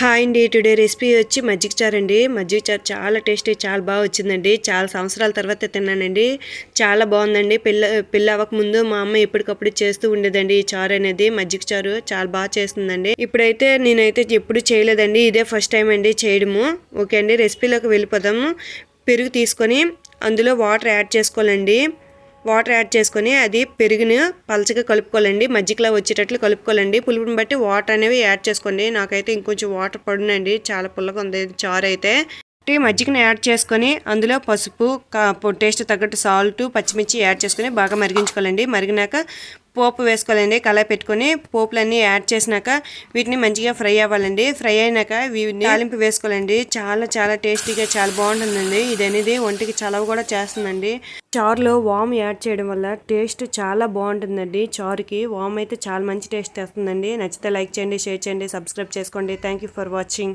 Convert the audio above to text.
Hi అండి. Today recipe వచ్చి మజ్జిగ చారు అండి. మజ్జిగ చారు చాలా టేస్టీ చాలా బాగా వచ్చిందండి. చాలా సంవత్సరాల తర్వాత తిన్నానండి. చాలా బాగుందండి. పిల్ల పిల్ల అవ్వక ముందు మా అమ్మ ఎప్పటికప్పుడు చేస్తూ ఉండేదండి ఈ చారు అనేది మజ్జిగ చారు. చాలా బాగా చేస్తుందండి. ఇప్పుడైతే నేనైతే ఎప్పుడు చేయలేదండి. ఇదే ఫస్ట్ టైం అండి చేయడము. ఓకే అండి. రెసిపీలోకి వెళ్ళిపోదాము. పెరుగు తీసుకొని అందులో వాటర్ యాడ్ చేసుకోవాలండి. వాటర్ యాడ్ చేసుకొని అది పెరుగుని పలచగా కలుపుకోవాలండి. మజ్జిగలా వచ్చేటట్లు కలుపుకోవాలండి. పులుపుని బట్టి వాటర్ అనేవి యాడ్ చేసుకోండి. నాకైతే ఇంకొంచెం వాటర్ పడునండి. చాలా పుల్లగా ఉంది. చారు అయితే. మజ్జిగని యాడ్ చేసుకొని అందులో పసుపు టేస్ట్ తగ్గట్టు సాల్ట్ పచ్చిమిర్చి యాడ్ చేసుకొని బాగా మరిగించుకోవాలండి. మరిగినాక పోపు వేసుకోవాలండి. కళాయి పెట్టుకొని పోపులన్నీ యాడ్ చేసినాక వీటిని మంచిగా ఫ్రై అవ్వాలండి. ఫ్రై అయినాక వీటిని తాలింపు వేసుకోవాలండి. చాలా చాలా టేస్టీగా చాలా బాగుంటుందండి. ఇది అనేది ఒంటికి చలవ కూడా చేస్తుందండి. చారులో వామ్ యాడ్ చేయడం వల్ల టేస్ట్ చాలా బాగుంటుందండి. చారుకి వామ్ అయితే చాలా మంచి టేస్ట్ వస్తుందండి నచ్చితే లైక్ చేయండి షేర్ చేయండి సబ్స్క్రైబ్ చేసుకోండి. Thank for watching